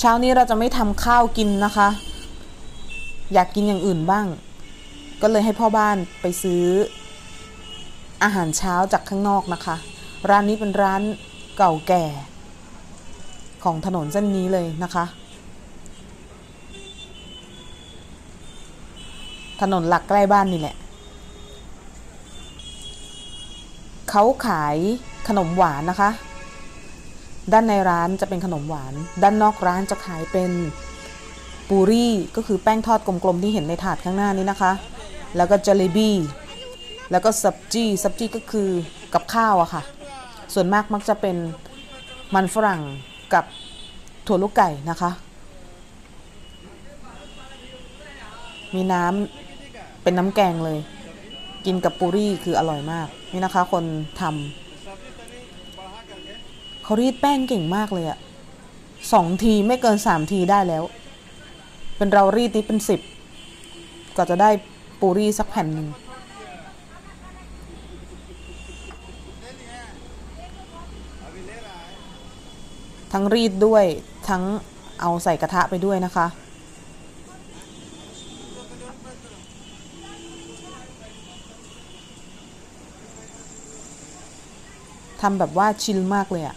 เช้านี้เราจะไม่ทำข้าวกินนะคะ อยากกินอย่างอื่นบ้าง ก็เลยให้พ่อบ้านไปซื้อ อาหารเช้าจากข้างนอกนะคะ ร้านนี้เป็นร้านเก่าแก่ ของถนนเส้นนี้เลยนะคะ ถนนหลักใกล้บ้านนี่แหละเขาขายขนมหวานนะคะ ด้านในร้านจะเป็นขนมหวาน ด้านนอกร้านจะขายเป็นปูรี่ก็คือแป้งทอดกลมๆที่เห็นในถาดข้างหน้านี้นะคะ แล้วก็เจ l ลบี้แล้วก็ซับจี้ซับจี้ก็คือกับข้าวอะค่ะ ส่วนมากมักจะเป็นมันฝรั่งกับถั่วลูกไก่นะคะ มีน้ำเป็นน้ำแกงเลย กินกับปูรี่คืออร่อยมาก นี่นะคะคนทำ เขารีดแป้งเก่งมากเลยอะสองทีไม่เกินสามทีได้แล้ว เป็นเรารีดนี้เป็นสิบก็จะได้ปูรี่สักแผ่นหนึ่งทั้งรีดด้วยทั้งเอาใส่กระทะไปด้วยนะคะ ทำแบบว่าชิลมากเลยอะ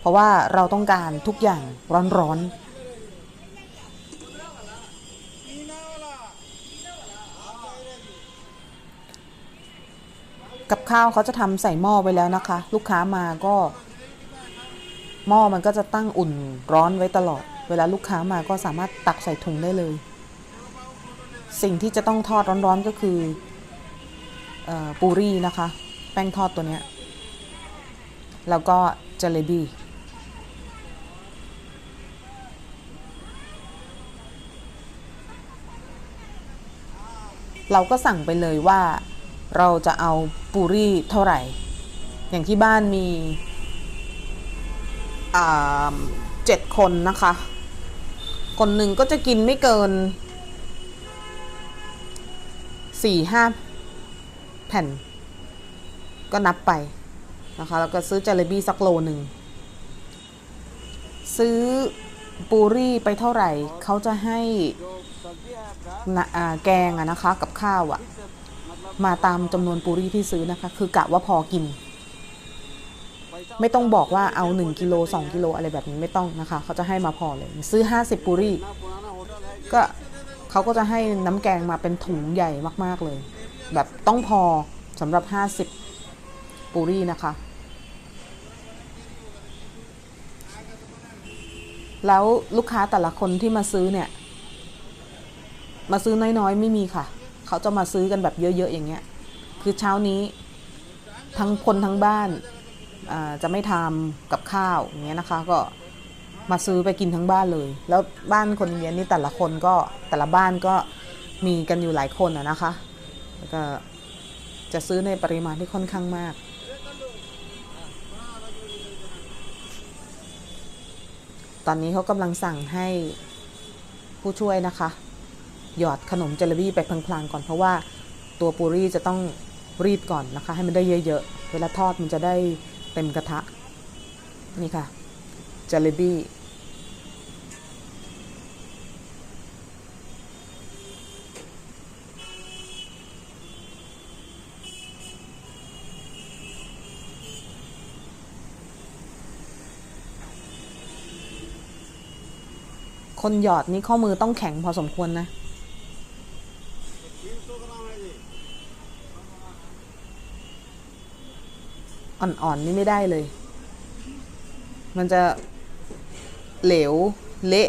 เพราะว่าเราต้องการทุกอย่างร้อนๆกับข้าวเขาจะทำใส่หม้อไว้แล้วนะคะ ลูกค้ามาก็ หม้อมันก็จะตั้งอุ่นร้อนไว้ตลอด เวลาลูกค้ามาก็สามารถตักใส่ถุงได้เลย สิ่งที่จะต้องทอดร้อนๆก็คืออปูรี่นะคะ แป้งทอดตัวเนี้ย แล้วก็จ l ลบี้ เราก็สั่งไปเลยว่าเราจะเอาปูรี่เท่าไหร่ อย่างที่บ้านมีเจ็ดคนนะคะ คนหนึ่งก็จะกินไม่เกินสี่ห้าแผ่น ก็นับไปนะคะ แล้วก็ซื้อจ l ลบี้สักโลหนึ่งซื้อ ปูรี่ไปเท่าไหร่ เขาจะให้แกงอะนะคะกับข้าวอะมาตามจำนวนปูรี่ที่ซื้อนะคะ คือกะว่าพอกิน ไม่ต้องบอกว่าเอา 1กิโล2กิโลอะไรแบบนี้ไม่ต้องนะคะ เขาจะให้มาพอเลย ซื้อ 50ปูรี่ ก็เขาก็จะให้น้ำแกงมาเป็นถุงใหญ่มากๆเลย แบบต้องพอสำหรับ 50ปูรี่นะคะ แล้วลูกค้าแต่ละคนที่มาซื้อเนี่ย มาซื้อน้อยๆ ไม่มีค่ะ เขาจะมาซื้อกันแบบเยอะๆอย่างเงี้ย คือเช้านี้ทั้งคนทั้งบ้านาจะไม่ทำกับข้าวอย่างเงี้ยนะคะ ก็มาซื้อไปกินทั้งบ้านเลย แล้วบ้านคนเรียนนี่แต่ละคนก็แต่ละบ้านก็มีกันอยู่หลายคนอะนะคะแล้วก็จะซื้อในปริมาณที่ค่อนข้างมาก ตอนนี้เขากำลังสั่งให้ผู้ช่วยนะคะ หยอดขนมเจลบี้ไปพลางๆก่อนเพราะว่าตัวปูรี่จะต้องรีดก่อนนะคะ ให้มันได้เยอะๆ เวลาทอดมันจะได้เต็มกระทะ นี่ค่ะเจลบี้ คนหยอดนี่ข้อมือต้องแข็งพอสมควรนะ อ่อนๆนี่ไม่ได้เลย มันจะเหลว เละ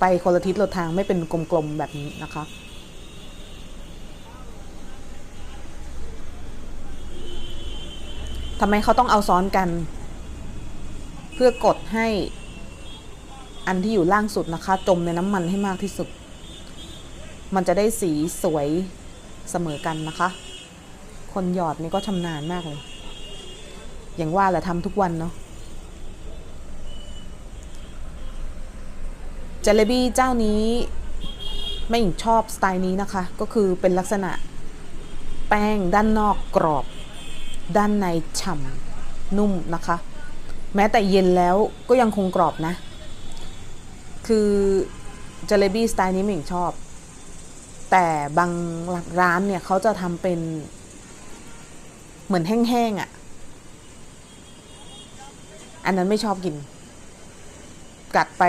ไปคนละทิศละทางไม่เป็นกลมๆแบบนี้นะคะทำไมเขาต้องเอาซ้อนกัน เพื่อกดให้ อันที่อยู่ล่างสุดนะคะ จมในน้ำมันให้มากที่สุด มันจะได้สีสวยเสมอกันนะคะ คนหยอดนี่ก็ชำนาญมากเลย อย่างว่าแหละทำทุกวันเนาะเจลบี้เจ้านี้ไม่หญิงชอบสไตล์นี้นะคะ ก็คือเป็นลักษณะแป้งด้านนอกกรอบ ด้านในฉ่ำนุ่มนะคะ แม้แต่เย็นแล้วก็ยังคงกรอบนะ คือเจลบี้สไตล์นี้ไม่หญิงชอบ แต่บางร้านเนี่ยเขาจะทำเป็นเหมือนแห้งๆอะ่ะ อันนั้นไม่ชอบกิน กัดไป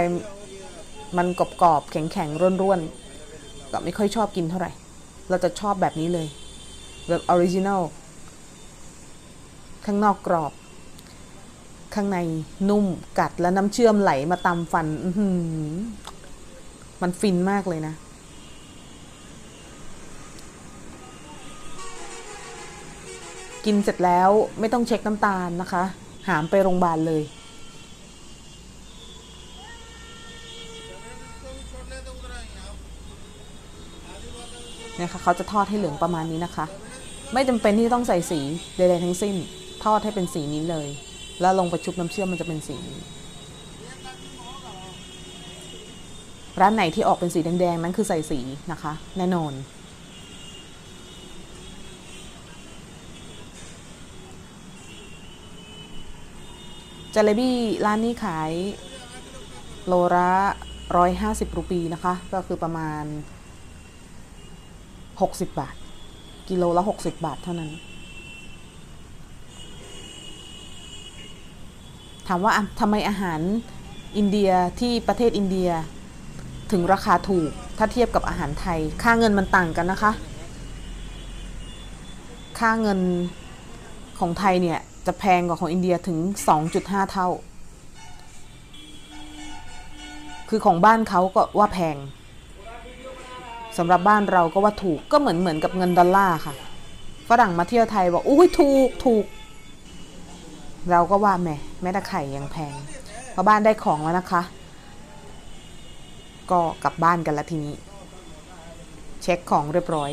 มันกรอบๆแข็งๆร่วนๆ ก็ไม่ค่อยชอบกินเท่าไหร่ เราจะชอบแบบนี้เลย แบบออริจินัลข้างนอกกรอบ ข้างในนุ่มกัดแล้วน้ำเชื่อมไหลมาตามฟันมันฟินมากเลยนะ กินเสร็จแล้วไม่ต้องเช็คน้ำตาลนะคะ หามไปโรงพยาบาลเลยเนี่ยค่ะเขาจะทอดให้เหลืองประมาณนี้นะคะ ไม่จำเป็นที่ต้องใส่สีใดๆทั้งสิ้น ทอดให้เป็นสีนี้เลย แล้วลงไปชุบน้ำเชื่อมมันจะเป็นสีนี้ร้านไหนที่ออกเป็นสีแดงๆนั้นคือใส่สีนะคะ แน่นอน จาเลบี้ร้านนี้ขายโลละร้อยห้าสิบรูปีนะคะ ก็คือประมาณ60บบาท กิโลละ60บาทเท่านั้น ถามว่าทำไมอาหารอินเดียที่ประเทศอินเดีย ถึงราคาถูกถ้าเทียบกับอาหารไทย ค่าเงินมันต่างกันนะคะ ค่าเงินของไทยเนี่ย จะแพงกว่าของอินเดียถึง 2.5 เท่า คือของบ้านเขาก็ว่าแพงสำหรับบ้านเราก็ว่าถูกก็เหมือนเหมือนกับเงินดอลลาร์ค่ะ ฝรั่งมาเที่ยวไทยบอกอุ้ยถูกถูก เราก็ว่าแม่แม้แต่ไข่ยังแพงพอบ้านได้ของแล้วนะคะ ก็กลับบ้านกันละทีนี้ เช็คของเรียบร้อย